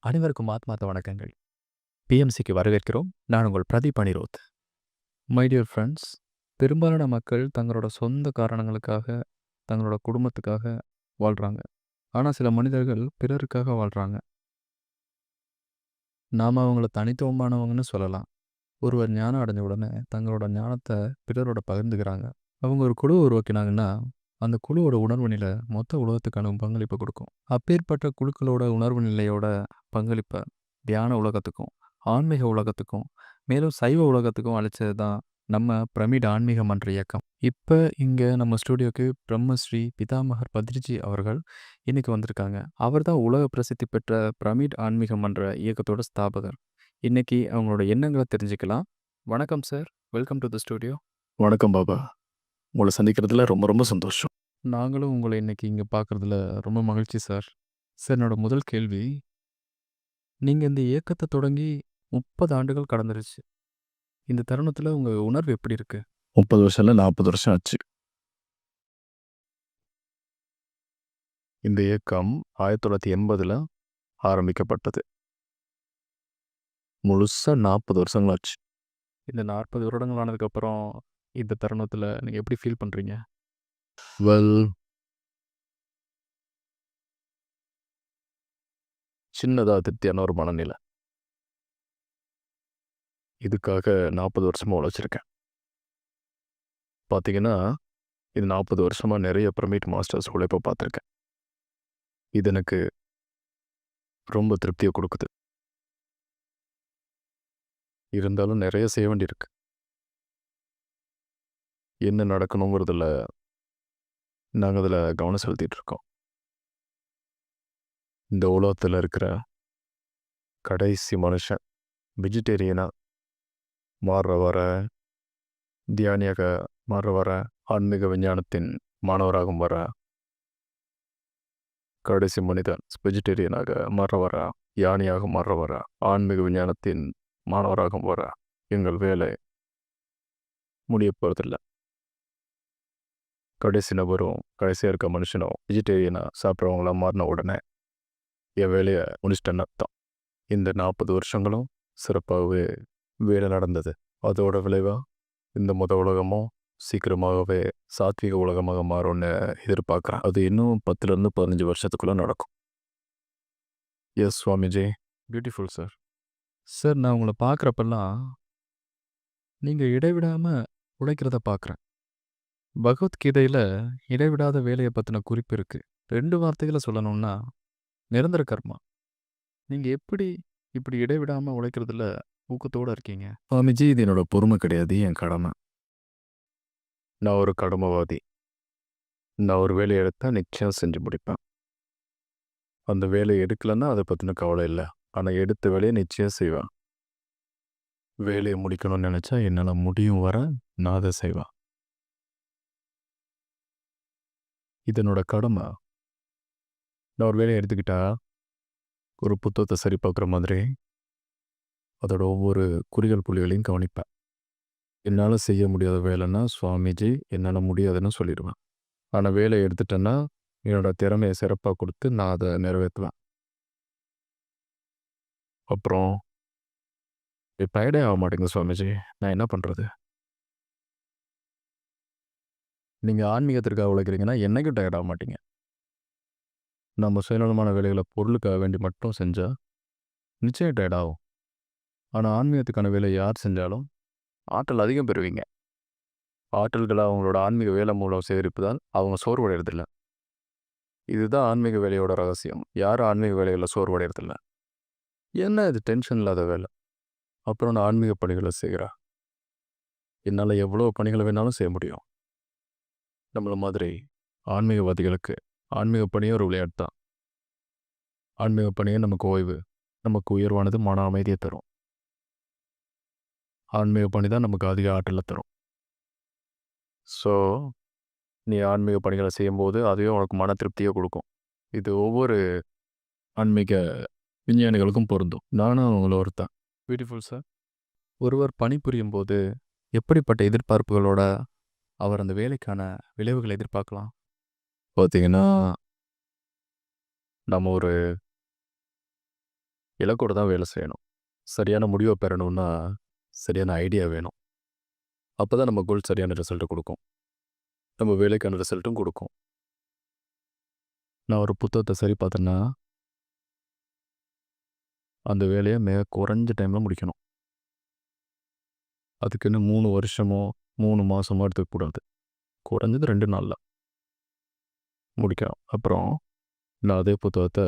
அனைவருக்கும் ஆத்மாத்த வணக்கங்கள். பிஎம்சிக்கு வரவேற்கிறோம். நான் உங்கள் Pradeep Anirudh. My dear friends பெரும்பாலான மக்கள் தங்களோட சொந்த காரணங்களுக்காக தங்களோட குடும்பத்துக்காக வாழ்கிறாங்க ஆனால் சில மனிதர்கள் பிறருக்காக வாழ்கிறாங்க நாம் அவங்கள தனித்துவமானவங்கன்னு சொல்லலாம். ஒருவர் ஞானம் அடைஞ்ச உடனே தங்களோட ஞானத்தை பிறரோட பகிர்ந்துக்கிறாங்க. அவங்க ஒரு குழு உருவாக்கினாங்கன்னா அந்த குழுவோட உணர்வு நிலை மொத்த உலகத்துக்கான பங்களிப்பை கொடுக்கும். அப்பேற்பட்ட குழுக்களோட உணர்வு நிலையோட பங்களிப்பை தியான உலகத்துக்கும் ஆன்மீக உலகத்துக்கும் மேலும் சைவ உலகத்துக்கும் அழைச்சது தான் நம்ம பிரமிட் ஆன்மீக மன்ற இயக்கம். இப்போ இங்கே நம்ம ஸ்டூடியோக்கு பிரம்மஸ்ரீ பிதாமகர் பத்ரிஜி அவர்கள் இன்னைக்கு வந்திருக்காங்க. அவர் தான் உலக பிரசித்தி பெற்ற பிரமிட் ஆன்மீக மன்ற இயக்கத்தோட ஸ்தாபகர். இன்னைக்கு அவங்களோட எண்ணங்களை தெரிஞ்சுக்கலாம். வணக்கம் sir. Welcome to the studio. வணக்கம் பாபா. உங்களை சந்திக்கிறதுல ரொம்ப ரொம்ப சந்தோஷம். நாங்களும் உங்களை இன்னைக்கு இங்கே பார்க்குறதுல ரொம்ப மகிழ்ச்சி சார். சார் என்னோட முதல் கேள்வி நீங்கள் இந்த இயக்கத்தை தொடங்கி முப்பது ஆண்டுகள் கடந்துருச்சு. இந்த தருணத்தில் உங்கள் உணர்வு எப்படி இருக்கு? முப்பது வருஷம் இல்லை நாற்பது வருஷம் ஆச்சு. இந்த இயக்கம் ஆயிரத்தி தொள்ளாயிரத்தி எண்பதில் ஆரம்பிக்கப்பட்டது. முழுசாக நாற்பது வருஷங்கள் ஆச்சு இந்த நாற்பது வருடங்கள் ஆனதுக்கப்புறம் இந்த தருணத்தில் நீங்கள் எப்படி ஃபீல் பண்ணுறீங்க வெல் சின்னதாக திருப்தியான ஒரு மனநிலை. இதுக்காக நாற்பது வருஷமாக உழைச்சிருக்கேன். பார்த்தீங்கன்னா இது நாற்பது வருஷமாக நிறைய பிரமிட் மாஸ்டர்ஸ் உழைப்பை பார்த்துருக்கேன் இது எனக்கு ரொம்ப திருப்தியை கொடுக்குது. இருந்தாலும் நிறைய செய்ய வேண்டியிருக்கு. என்ன நடக்கணுங்கிறதுல நாங்கள் அதில் கவனம் செலுத்திகிட்ருக்கோம் இந்த உலகத்தில் இருக்கிற கடைசி மனுஷன் வெஜிடேரியனாக மாற வர தியானியாக மாறுற வர ஆன்மீக விஞ்ஞானத்தின் மாணவராகும் வர கடைசி மனிதன் வெஜிடேரியனாக மாற வர யானியாக மாற வர ஆன்மீக விஞ்ஞானத்தின் மாணவராகும் வர எங்கள் வேலை முடிய போகிறதில்லை கடைசி நபரும் கடைசியாக இருக்க மனுஷனும் வெஜிடேரியனாக சாப்பிட்றவங்களாம் மாறின உடனே என் வேலையை முடிச்சிட்டேன்னு அர்த்தம். இந்த நாற்பது வருஷங்களும் சிறப்பாகவே வேலை நடந்தது. அதோட விளைவாக இந்த முத உலகமும் சீக்கிரமாகவே சாத்விக உலகமாக மாறும்னு எதிர்பார்க்குறேன். அது இன்னும் பத்துலேருந்து பதினஞ்சு வருஷத்துக்குள்ளே நடக்கும். Yes Swamiji. Beautiful sir sir நான் உங்களை பார்க்குறப்பெல்லாம் நீங்கள் இடைவிடாமல் உழைக்கிறத பார்க்குறேன். பகவத்கீதையில் இடைவிடாத வேலையை பற்றின குறிப்பு இருக்குது ரெண்டு வார்த்தைகளை சொல்லணும்னா நிரந்தர கர்மா. நீங்கள் எப்படி இப்படி இடைவிடாமல் உழைக்கிறதுல ஊக்கத்தோடு இருக்கீங்க? சுவாமிஜி இது என்னோட பொறுமை கிடையாது என் கடமை. நான் ஒரு கடமைவாதி. நான் ஒரு வேலையை எடுத்தால் நிச்சயம் செஞ்சு முடிப்பேன். அந்த வேலையை எடுக்கலைன்னா அதை பற்றின கவலை இல்லை. ஆனால் எடுத்த வேலையை நிச்சயம் செய்வேன். வேலையை முடிக்கணும்னு நினச்சா என்னால் முடியும் வர நான் அதை செய்வேன். இது என்னோட கடமை. நான் ஒரு வேலையை எடுத்துக்கிட்டா ஒரு புத்தகத்தை சரி பார்க்குற மாதிரி அதோட ஒவ்வொரு குறிகள் புள்ளிகளையும் கவனிப்பேன். என்னால் செய்ய முடியாத வேலைன்னா சுவாமிஜி என்னால் முடியாதுன்னு சொல்லிடுவேன். ஆனால் வேலையை எடுத்துட்டேன்னா என்னோடய திறமையை சிறப்பாக கொடுத்து நான் அதை நிறைவேற்றுவேன். அப்புறம் டயர்டே ஆக மாட்டேங்குது சுவாமிஜி. நான் என்ன பண்ணுறது நீங்கள் ஆன்மீகத்திற்காக உழைக்கிறீங்கன்னா என்றைக்கும் டயர்ட் ஆக மாட்டீங்க. நம்ம சுயநலமான வேலைகளை பொருளுக்காக வேண்டி மட்டும் செஞ்சால் நிச்சயம் டயர்ட் ஆகும். ஆனால் ஆன்மீகத்துக்கான வேலை யார் செஞ்சாலும் ஆற்றல் அதிகம் பெறுவீங்க. ஆற்றல்களை அவங்களோட ஆன்மீக வேலை மூலம் சேகரிப்பதால் அவங்க சோர்வடைகிறதில்ல இதுதான் ஆன்மீக வேலையோட ரகசியம். யாரும் ஆன்மீக வேலைகளில் சோர்வடைறதில்ல என்ன இது டென்ஷன் இல்லாத வேலை? அப்புறம் நான் ஆன்மீக பணிகளை செய்கிறா என்னால் எவ்வளோ பணிகளை வேணாலும் செய்ய முடியும். நம்மள மாதிரி ஆன்மீகவாதிகளுக்கு ஆன்மீக பணியே ஒரு விளையாட்டு தான். ஆன்மீக பணியே நமக்கு ஓய்வு நமக்கு உயர்வானது மன அமைதியை தரும். ஆன்மீக பணி தான் நமக்கு அதிக ஆற்றலை தரும். ஸோ நீ ஆன்மீக பணிகளை செய்யும்போது அதுவே உனக்கு மன திருப்தியை கொடுக்கும். இது ஒவ்வொரு ஆன்மீக விஞ்ஞானிகளுக்கும் பொருந்தும். நானும் அவங்கள ஒருத்தன். பியூட்டிஃபுல் சார் ஒருவர் பணிபுரியும் போது எப்படிப்பட்ட எதிர்பார்ப்புகளோட அவர் அந்த வேலைக்கான விளைவுகளை எதிர்பார்க்கலாம்? பார்த்தீங்கன்னா நம்ம ஒரு இலக்கோட தான் வேலை செய்யணும். சரியான முடிவை பெறணும்னா சரியான ஐடியா வேணும். அப்போ தான் நம்ம கோல் சரியான ரிசல்ட்டு கொடுக்கும். நம்ம வேலைக்கான ரிசல்ட்டும் கொடுக்கும். நான் ஒரு புத்தகத்தை சரி பார்த்தேன்னா அந்த வேலையை மிக குறைஞ்ச டைமில் முடிக்கணும். அதுக்குன்னு மூணு வருஷமோ மூணு மாதமோ எடுத்துக்கூடாது குறைஞ்சது ரெண்டு நாளில். முடிக்கணும். அப்புறம் நான் அதே புத்தகத்தை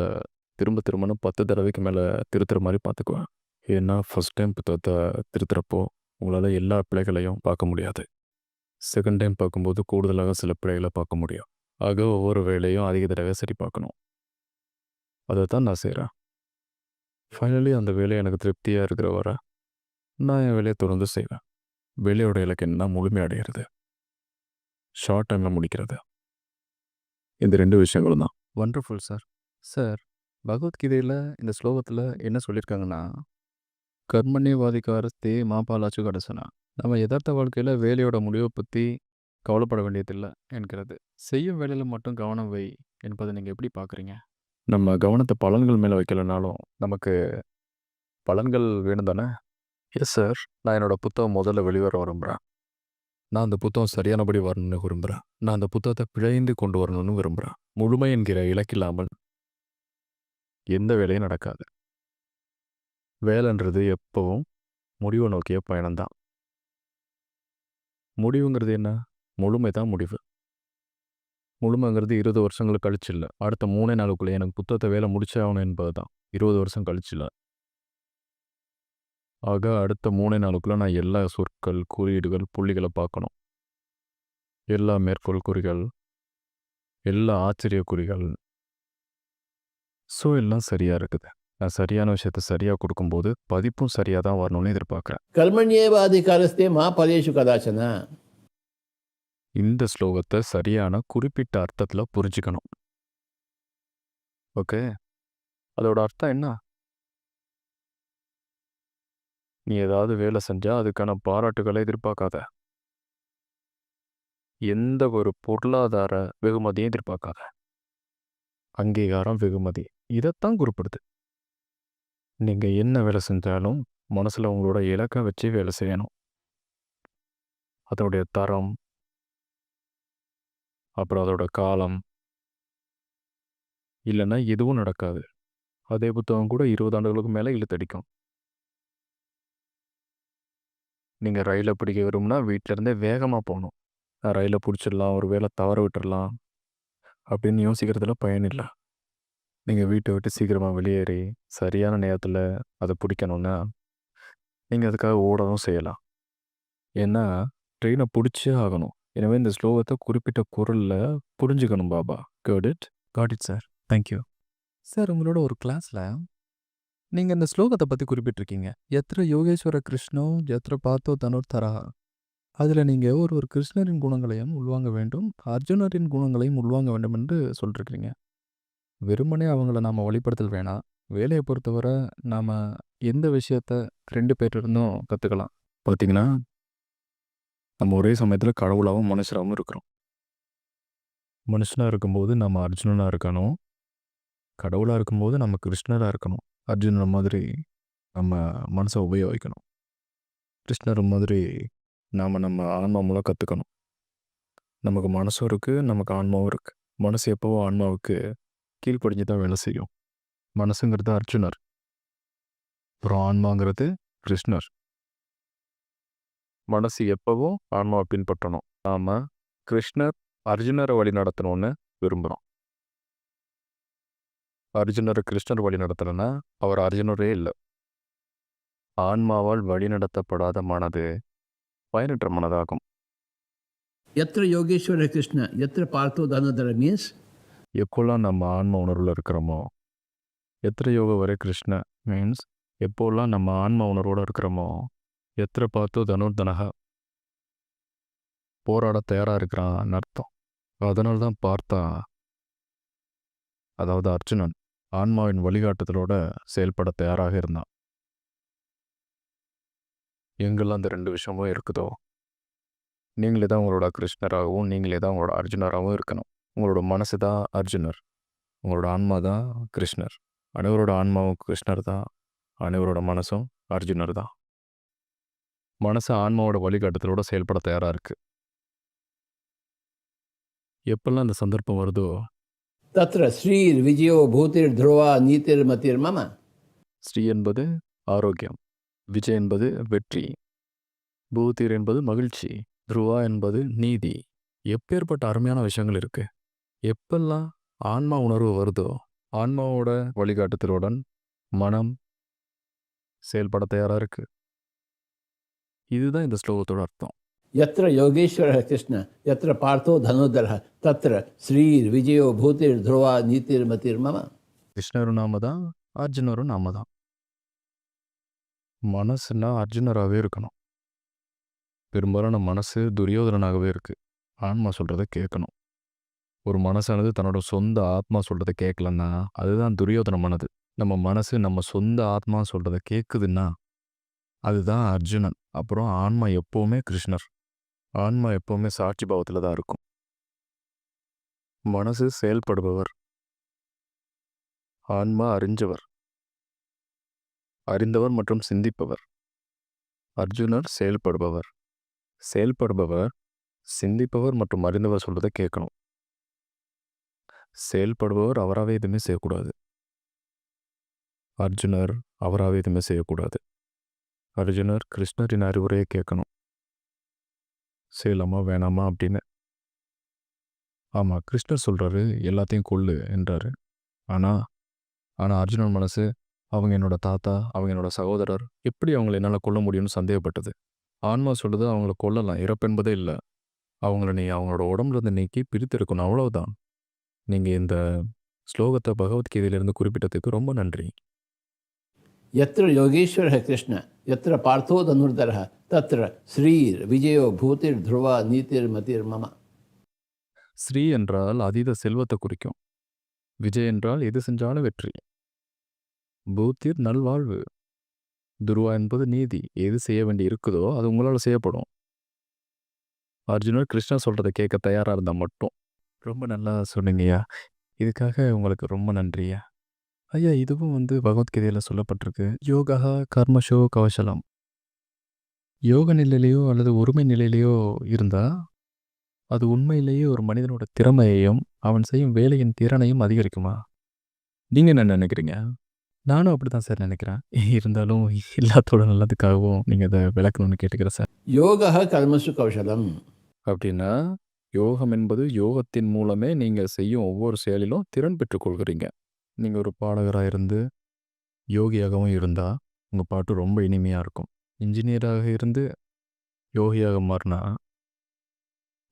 திரும்ப திரும்பனும் பத்து தடவைக்கு மேலே திருத்துற மாதிரி பார்த்துக்குவேன். ஏன்னா ஃபஸ்ட் டைம் புத்தகத்தை திருத்துறப்போ உங்களால் எல்லா பிழைகளையும் பார்க்க முடியாது. செகண்ட் டைம் பார்க்கும்போது கூடுதலாக சில பிழைகளை பார்க்க முடியும். ஆக ஒவ்வொரு வேலையும் அதிக தடவை சரி பார்க்கணும். அதை தான் நான் செய்கிறேன் ஃபைனலி அந்த வேலை எனக்கு திருப்தியாக இருக்கிற வர நான் என் வேலையை தொடர்ந்து செய்வேன். வேலையோட இலக்கு என்ன முழுமை அடைகிறது ஷார்ட் டைமில் முடிக்கிறது. இந்த ரெண்டு விஷயங்களும் தான். வண்டர்ஃபுல் சார் சார் பகவத்கீதையில் இந்த ஸ்லோகத்தில் என்ன சொல்லியிருக்காங்கன்னா கர்மண்யவாதிகாரஸ்தே மாபாலாச்சு கடசனா நம்ம யதார்த்த வாழ்க்கையில் வேலையோட முடிவை பற்றி கவலைப்பட வேண்டியதில்லை என்கிறது. செய்யும் வேலையில் மட்டும் கவனம் வை என்பதை நீங்கள் எப்படி பார்க்குறீங்க? நம்ம கவனத்தை பலன்கள் மேலே வைக்கலைனாலும் நமக்கு பலன்கள் வேணும் தானே? Yes sir. நான் என்னோட புத்தகம் முதல்ல வெளிவர விரும்புகிறேன் நான் அந்த புத்தகம் சரியானபடி வரணும்னு விரும்புகிறேன் நான் அந்த புத்தகத்தை பிழைந்து கொண்டு வரணும்னு விரும்புகிறேன் முழுமை என்கிற இலக்கில்லாமல். எந்த வேலையும் நடக்காது. வேலைன்றது எப்பவும் முடிவை நோக்கிய பயணம்தான். முடிவுங்கிறது என்ன? முழுமை தான் முடிவு. முழுமைங்கிறது இருபது வருஷங்களுக்கு கழிச்சு இல்லை. அடுத்த மூணே நாளுக்குள்ளே எனக்கு புத்தகத்தை வேலை முடிச்சே ஆகணும் என்பது தான் இருபது வருஷம் கழிச்சு இல்லை. ஆக அடுத்த மூணே நாளுக்குள்ளே நான் எல்லா சொற்கள் குறியீடுகள் புள்ளிகளை பார்க்கணும். எல்லா மேற்கோள் குறிகள் எல்லா ஆச்சரிய குறிகள். ஸோ எல்லாம் சரியாக இருக்குது. நான் சரியான விஷயத்த சரியாக கொடுக்கும்போது பதிப்பும் சரியாக தான் வரணும்னு எதிர்பார்க்குறேன். கர்மண்யேவாதி கரஸ்தே மா பதேஷு கதாச்சனா. இந்த ஸ்லோகத்தை சரியான குறிப்பிட்ட அர்த்தத்தில் புரிஞ்சுக்கணும். ஓகே அதோட அர்த்தம் என்ன? நீ ஏதாவது வேலை செஞ்சா அதுக்கான பாராட்டுகளை எதிர்பார்க்காத. எந்த ஒரு பொருளாதார வெகுமதியும் எதிர்பார்க்காத. அங்கீகாரம் வெகுமதி. இதைத்தான் குறிப்பிடுது. நீங்க என்ன வேலை செஞ்சாலும் மனசுல உங்களோட இலக்கை வச்சு வேலை செய்யணும். அதோடைய தரம். அப்புறம் அதோட காலம். இல்லைன்னா எதுவும் நடக்காது. அதே புத்தகம் கூட இருபது ஆண்டுகளுக்கு மேலே இழுத்தடிக்கும். நீங்கள் ரயிலை பிடிக்க விரும்புனா வீட்டிலேருந்தே வேகமாக போகணும் நான் ரயிலை பிடிச்சிடலாம் ஒரு வேளை தவற விட்டுறலாம் அப்படின்னு யோசிக்கிறதுல பயன் இல்லை. நீங்கள் வீட்டை விட்டு சீக்கிரமாக வெளியேறி சரியான நேரத்தில் அதை பிடிக்கணுன்னா நீங்கள் அதுக்காக ஓடவும் செய்யலாம். ஏன்னா ட்ரெயினை பிடிச்சே ஆகணும். எனவே இந்த ஸ்லோகத்தை குறிப்பிட்ட குரலில் புரிஞ்சுக்கணும் Baba. Get it got it sir thank you sir உங்களோட ஒரு கிளாஸில் நீங்கள் இந்த ஸ்லோகத்தை பற்றி குறிப்பிட்டிருக்கீங்க எத்திர யோகேஸ்வர கிருஷ்ணோ எத்திர பார்த்தோ தனுர் தரஹா அதில் நீங்கள் ஒரு ஒரு கிருஷ்ணரின் குணங்களையும் உள்வாங்க வேண்டும் அர்ஜுனரின் குணங்களையும் உள்வாங்க வேண்டும் என்று சொல்லிருக்கிறீங்க. வெறுமனே அவங்கள நாம் வழிபடுத்தல் வேணாம். வேலையை பொறுத்தவரை நாம் எந்த விஷயத்த ரெண்டு பேர்ட்டிருந்தும் கற்றுக்கலாம் பார்த்தீங்கன்னா நம்ம ஒரே சமயத்தில் கடவுளாகவும் மனுஷராகவும் இருக்கிறோம். மனுஷனாக இருக்கும்போது நம்ம அர்ஜுனனாக இருக்கணும். கடவுளாக இருக்கும்போது நம்ம கிருஷ்ணராக இருக்கணும். அர்ஜுனன் மாதிரி நம்ம மனசை உபயோகிக்கணும். கிருஷ்ணர் மாதிரி நாம் நம்ம ஆன்மா மூலம் கற்றுக்கணும் நமக்கு மனசும் இருக்குது நமக்கு ஆன்மாவும் இருக்குது மனசு எப்போவோ ஆன்மாவுக்கு கீழ்ப்படிஞ்சு தான் வேலை செய்யும். மனசுங்கிறது அர்ஜுனர். அப்புறம் ஆன்மாங்கிறது கிருஷ்ணர். மனசு எப்பவும் ஆன்மாவை பின்பற்றணும். நாம் கிருஷ்ணர் அர்ஜுனரை வழி நடத்தணும்னு விரும்புகிறோம் அர்ஜுனரை கிருஷ்ணர் வழி நடத்தலைன்னா அவர் அர்ஜுனரே இல்லை. ஆன்மாவால் வழிநடத்தப்படாத மனது பயனற்ற மனதாகும். எத்திர யோகேஸ்வர கிருஷ்ண எத்திர பார்த்தோ தானோதர மீன்ஸ்? எப்போல்லாம் நம்ம ஆன்ம உணர்வில் இருக்கிறோமோ எத்திர யோக வரை கிருஷ்ண மீன்ஸ் எப்போல்லாம் நம்ம ஆன்ம உணர்வோடு இருக்கிறோமோ எத்திர பார்த்தோ தனுர்தனகா போராட தயாராக இருக்கிறான் அர்த்தம். அதனால தான் பார்த்தா அதாவது அர்ஜுனன். ஆன்மாவின் வழிகாட்டுதலோட செயல்பட தயாராக இருந்தான். எங்கெல்லாம் அந்த ரெண்டு விஷயமும் இருக்குதோ நீங்களே தான் உங்களோட கிருஷ்ணராகவும் நீங்களே தான் உங்களோட அர்ஜுனராகவும் இருக்கணும். உங்களோட மனசு தான் அர்ஜுனர். உங்களோட ஆன்மா தான் கிருஷ்ணர். அனைவரோட ஆன்மாவும் கிருஷ்ணர் தான். அனைவரோட மனசும் அர்ஜுனர் தான். மனசு ஆன்மாவோட வழிகாட்டுதலோட செயல்பட தயாராக இருக்குது எப்பெல்லாம் அந்த சந்தர்ப்பம் வருதோ தத்ர ஸ்ரீர் விஜயோ பூதிர் துருவா நீதிர் மதிர் மம ஸ்ரீ என்பது ஆரோக்கியம் விஜய் என்பது வெற்றி பூதிர் என்பது மகிழ்ச்சி துருவா என்பது நீதி. எப்பேற்பட்ட அருமையான விஷயங்கள் இருக்குது எப்பெல்லாம் ஆன்மா உணர்வு வருதோ ஆன்மாவோட வழிகாட்டுதலுடன் மனம் செயல்பட தயாராக இருக்குது இதுதான் இந்த ஸ்லோகத்தோட அர்த்தம். यत्र योगेश्वरः कृष्ण यत्र पार्थो धनुर्धरः तत्र श्रीर्विजयो भूतिर्ध्रुवा नीतिर्मतिर्मम கிருஷ்ணரும் நாம தான் அர்ஜுனரும் நாம தான் மனசுனா அர்ஜுனராகவே இருக்கணும் பெரும்பாலான மனசு துரியோதனனாகவே இருக்கு ஆன்மா சொல்றத கேட்கணும் ஒரு மனசானது தன்னோட சொந்த ஆத்மா சொல்றத கேட்கலன்னா அதுதான் துரியோதன மனது நம்ம மனசு நம்ம சொந்த ஆத்மா சொல்றத கேட்குதுன்னா அதுதான் அர்ஜுனன் அப்புறம் ஆன்மா எப்பவுமே கிருஷ்ணர் ஆன்மா எப்பவுமே சாட்சி பாவத்தில் தான் இருக்கும். மனசு செயல்படுபவர். ஆன்மா அறிஞ்சவர். அறிந்தவர் மற்றும் சிந்திப்பவர். அர்ஜுனர் செயல்படுபவர். செயல்படுபவர் சிந்திப்பவர் மற்றும் அறிந்தவர் சொல்றதை கேட்கணும். செயல்படுபவர் அவராகவே எதுவுமே செய்யக்கூடாது. அர்ஜுனர் அவராகவே எதுவுமே செய்யக்கூடாது. அர்ஜுனர் கிருஷ்ணரின் அறிவுரையை கேட்கணும். செய்யலாமா வேணாமா அப்படின்னு. ஆமாம் கிருஷ்ணர் சொல்கிறாரு எல்லாத்தையும் கொள்ளு என்றார். ஆனால் ஆனால் அர்ஜுனன் மனசு அவங்க என்னோட தாத்தா அவங்க என்னோட சகோதரர் எப்படி அவங்கள என்னால் கொல்ல முடியும்னு சந்தேகப்பட்டது. ஆன்மா சொல்கிறது அவங்கள கொல்லலாம் இறப்பென்பதே இல்லை. அவங்கள நீ அவங்களோட உடம்புலேருந்து நீக்கி பிரித்திருக்கணும் அவ்வளவுதான். நீங்கள் இந்த ஸ்லோகத்தை பகவத்கீதையிலிருந்து குறிப்பிட்டதுக்கு ரொம்ப நன்றி. எத்திர யோகேஸ்வர கிருஷ்ணன் यत्र पार्थो धनुर्धरः तत्र श्रीर्विजयो भूतिर्ध्रुवा नीतिर्मतिर्मम ஸ்ரீ என்றால் அதீத செல்வத்தை குறிக்கும் விஜய் என்றால் எது செஞ்சாலும் வெற்றி பூத்திர் நல்வாழ்வு துருவா என்பது நீதி எது செய்ய வேண்டி இருக்குதோ அது உங்களால் செய்யப்படும் அர்ஜுனர் கிருஷ்ணா சொல்கிறத கேட்க தயாராக இருந்தால் மட்டும் ரொம்ப நல்லா சொன்னீங்கய்யா இதுக்காக உங்களுக்கு ரொம்ப நன்றியா ஐயா இதுவும் வந்து பகவத்கீதையில் சொல்லப்பட்டிருக்கு. யோகா கர்மஷோ கவசலம். யோக நிலையிலையோ அல்லது ஒருமை நிலையிலையோ இருந்தால் அது உண்மையிலேயே ஒரு மனிதனோட திறமையையும் அவன் செய்யும் வேலையின் திறனையும் அதிகரிக்குமா? நீங்கள் என்ன நினைக்கிறீங்க? நானும் அப்படி தான் சார் நினைக்கிறேன். இருந்தாலும் எல்லாத்தோட நல்லதுக்காகவும் நீங்கள் அதை விளக்கணும்னு கேட்டுக்கிறேன் சார். யோகா கர்மசு கௌசலம் அப்படின்னா யோகம் என்பது யோகத்தின் மூலமே நீங்கள் செய்யும் ஒவ்வொரு செயலிலும் திறன் பெற்றுக்கொள்கிறீங்க நீங்கள் ஒரு பாடகராக இருந்து யோகியாகவும் இருந்தால் உங்கள் பாட்டு ரொம்ப இனிமையாக இருக்கும். இன்ஜினியராக இருந்து யோகியாக மாறினா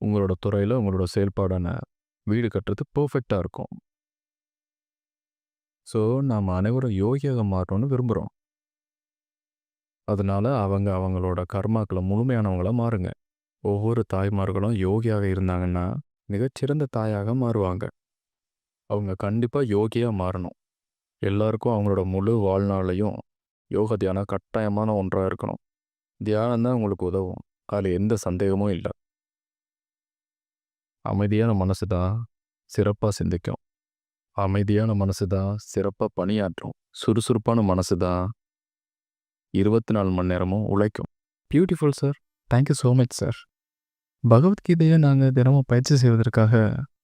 உங்களோட துறையில் உங்களோட செயல்பாடான வீடு கட்டுறது பர்ஃபெக்டாக இருக்கும். ஸோ நாம் அனைவரும் யோகியாக மாறணும்னு விரும்புகிறோம் அதனால் அவங்க அவங்களோட கர்மாக்களை முழுமையானவங்களாக மாறுங்க. ஒவ்வொரு தாய்மார்களும் யோகியாக இருந்தாங்கன்னா மிகச்சிறந்த தாயாக மாறுவாங்க. அவங்க கண்டிப்பாக யோகியாக மாறணும். எல்லாருக்கும் அவங்களோட முழு வாழ்நாளையும் யோக தியானம் கட்டாயமான ஒன்றாக இருக்கணும். தியானம் தான் உங்களுக்கு உதவும். அதில் எந்த சந்தேகமும் இல்லை. அமைதியான மனசு தான் சிறப்பாக சிந்திக்கும். அமைதியான மனசு தான் சிறப்பாக பணியாற்றும். சுறுசுறுப்பான மனசு தான் இருபத்தி நாலு மணி நேரமும் உழைக்கும். Beautiful sir thank you so much sir பகவத்கீதையை நாங்கள் தினமும் பயிற்சி செய்வதற்காக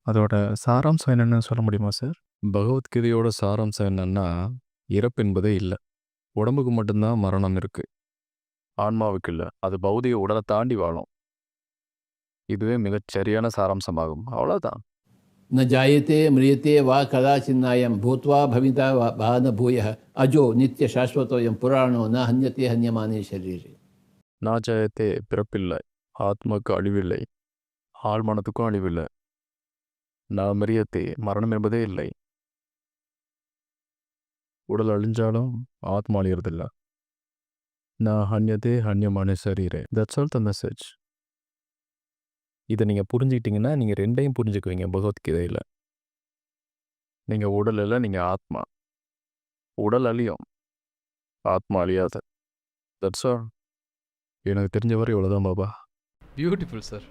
அதோட சாராம்சம் என்னென்னு சொல்ல முடியுமா சார்? பகவத்கீதையோட சாராம்சம் என்னென்னா இறப்பென்பதே இல்லை. உடம்புக்கு மட்டும்தான் மரணம் இருக்குது ஆன்மாவுக்கு இல்லை. அது பௌதிக உடலை தாண்டி வாழும். இதுவே மிகச் சரியான சாராம்சமாகும். அவ்வளோதான் ந ஜாயத்தே மிரியத்தே வா கதாச்சின்னாயம் பூத்வா பவிதா வா பான பூய அஜோ நித்திய சாஸ்வதோயம் புராணோ ந ஹன்யத்தே ஹன்யமானே சரீரே நா ஜாயத்தே பிறப்பில்லை. ஆத்மாவுக்கு அழிவில்லை. ஆழ்மனத்துக்கும் அழிவில்லை. நான் அறியத்தே மரணம் என்பதே இல்லை. உடல் அழிஞ்சாலும் ஆத்மா அழியறதில்ல. நான் ஹன்யதே ஹன்யமான சரீரே. தட்ஸ் ஆல் த மெசேஜ் இதை நீங்கள் புரிஞ்சுக்கிட்டீங்கன்னா நீங்கள் ரெண்டையும் புரிஞ்சுக்குவீங்க பகவத்கீதையில் நீங்கள் உடல் இல்லை நீங்கள் ஆத்மா. உடல் அழியும். ஆத்மா அழியாது. தட்ஸ் ஆல் எனக்கு தெரிஞ்ச வரை இவ்வளோதான் பாபா. Beautiful sir